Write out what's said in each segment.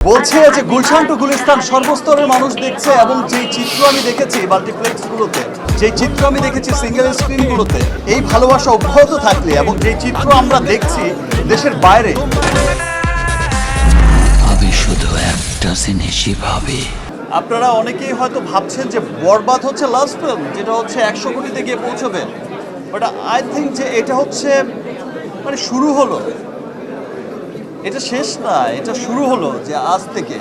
বলছে যে গুলশান টু গুলিস্তান সর্বস্তরের মানুষ দেখছে এবং যে চিত্র আমি দেখেছি মাল্টিপ্লেক্সগুলোতে যে চিত্র আমি দেখেছি সিঙ্গেল স্ক্রিনগুলোতে এই ভালোবাসা অব্যাহত থাকলে এবং যে চিত্র আমরা দেখছি দেশের বাইরে। আমি শুধু একটা জিনিসই ভাবি আপনারা অনেকেই হয়তো ভাবছেন যে বরবাদ হচ্ছে লাস্ট ফিল্ম যেটা হচ্ছে একশো কোটিতে গিয়ে পৌঁছবে। বাট আই থিঙ্ক যে এটা হচ্ছে মানে শুরু হলো। এটা শেষ না, এটা শুরু হলো যে আজ থেকে।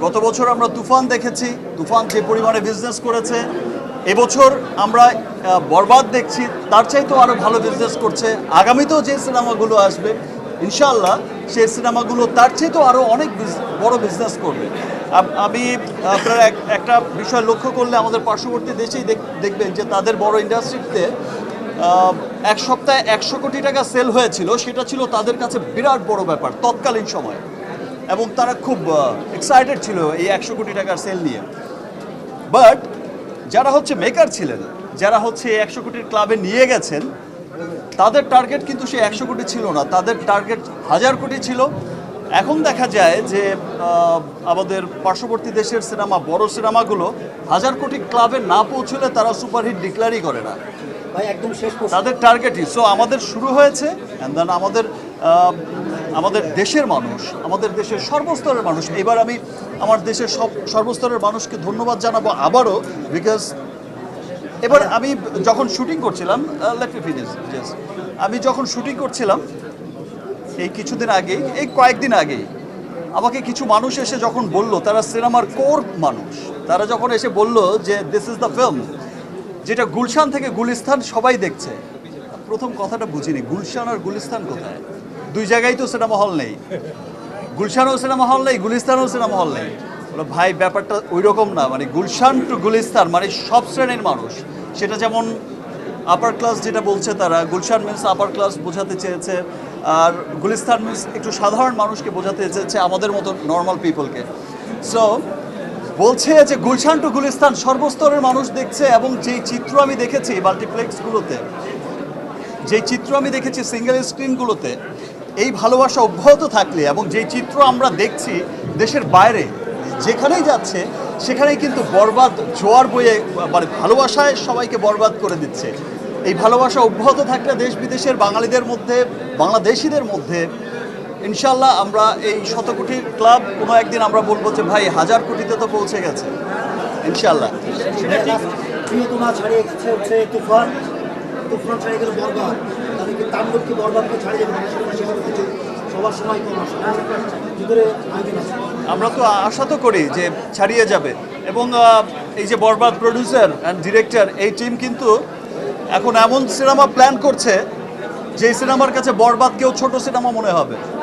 গত বছর আমরা তুফান দেখেছি, তুফান যে পরিমাণে বিজনেস করেছে, এবছর আমরা বরবাদ দেখছি, তার চাইতেও আরও ভালো বিজনেস করছে। আগামীতেও যে সিনেমাগুলো আসবে ইনশাল্লাহ সেই সিনেমাগুলো তার চাইতেও আরও অনেক বড় বিজনেস করবে। আমি আপনারা এক- একটা বিষয় লক্ষ্য করলে আমাদের পার্শ্ববর্তী দেশেই দেখ- দেখবেন যে তাদের বড় ইন্ডাস্ট্রিতে এক সপ্তাহে একশো কোটি টাকা সেল হয়েছিল, সেটা ছিল তাদের কাছে বিরাট বড় ব্যাপার তৎকালীন সময়। এবং তারা খুব এক্সাইটেড ছিল এই একশো কোটি টাকার সেল নিয়ে। বাট যারা হচ্ছে মেকার ছিলেন, যারা হচ্ছে এই একশো কোটির ক্লাবে নিয়ে গেছেন, তাদের টার্গেট কিন্তু সে একশো কোটি ছিল না। তাদের টার্গেট হাজার কোটি ছিল। এখন দেখা যায় যে আমাদের পার্শ্ববর্তী দেশের সিনেমা বড় সিনেমাগুলো হাজার কোটি ক্লাবে না পৌঁছলে তারা সুপারহিট ডিক্লারই করে না। তাদের টার্গেটই সো আমাদের শুরু হয়েছে অ্যান্ড দেন আমাদের আমাদের দেশের মানুষ, আমাদের দেশের সর্বস্তরের মানুষ। এবার আমি আমার দেশের সব, সর্বস্তরের মানুষকে ধন্যবাদ জানাব আবারও বিকজ এবার আমি যখন শুটিং করছিলাম লেট মি ফিনিশ আমি যখন শুটিং করছিলাম, এই কিছুদিন আগেই, এই কয়েকদিন আগেই, আমাকে কিছু মানুষ এসে যখন বলল, তারা সিনেমার কোর মানুষ, তারা যখন এসে বলল যে দিস ইজ দ্য ফিল্ম যেটা গুলশান থেকে গুলিস্তান সবাই দেখছে। প্রথম কথাটা বুঝিনি, গুলশান আর গুলিস্তান কোথায়? দুই জায়গায় তো সিনেমা হল নেই। গুলশানও সিনেমা হল নেই, গুলিস্তানও সিনেমা হল নেই। ভাই, ব্যাপারটা ওই রকম না মানে গুলশান টু গুলিস্তান মানে সব শ্রেণির মানুষ। সেটা যেমন আপার ক্লাস যেটা বলছে তারা, গুলশান মিন্স আপার ক্লাস বোঝাতে চেয়েছে, আর গুলিস্তান মিন্স একটু সাধারণ মানুষকে বোঝাতে চেয়েছে আমাদের মতো নর্মাল পিপলকে সো বলছে যে গুলশান টু গুলিস্তান সর্বস্তরের মানুষ দেখছে এবং যেই চিত্র আমি দেখেছি মাল্টিপ্লেক্সগুলোতে যে চিত্র আমি দেখেছি সিঙ্গেল স্ক্রিনগুলোতে এই ভালোবাসা অব্যাহত থাকলে এবং যেই চিত্র আমরা দেখছি দেশের বাইরে, যেখানেই যাচ্ছে, সেখানেই কিন্তু বরবাদ, জোয়ার বয়ে মানে ভালোবাসায় সবাইকে বরবাদ করে দিচ্ছে। এই ভালোবাসা অব্যাহত থাকলে দেশ বিদেশের বাঙালিদের মধ্যে, বাংলাদেশিদের মধ্যে ইনশাল্লাহ আমরা এই শত কোটির ক্লাব কোনো একদিন আমরা বলব যে ভাই হাজার কোটিতে তো পৌঁছে গেছে। ইনশাল্লাহ। প্রিয়তমা ছাড়িয়ে গেছে হচ্ছে তুফান। তুফান ছাড়িয়ে গেল বরবাদ। তাহলে কি বরবাদকে ছাড়িয়ে যাবে। সেটা শেষ করতে চাই। সবার সময় কম আছে। আমরা তো আশা তো করি যে ছাড়িয়ে যাবে। এবং এই যে বরবাদ প্রডিউসার অ্যান্ড ডিরেক্টর এই টিম কিন্তু এখন এমন সিনেমা প্ল্যান করছে যে সিনেমার কাছে বরবাদ কেউ ছোট সিনেমা মনে হবে।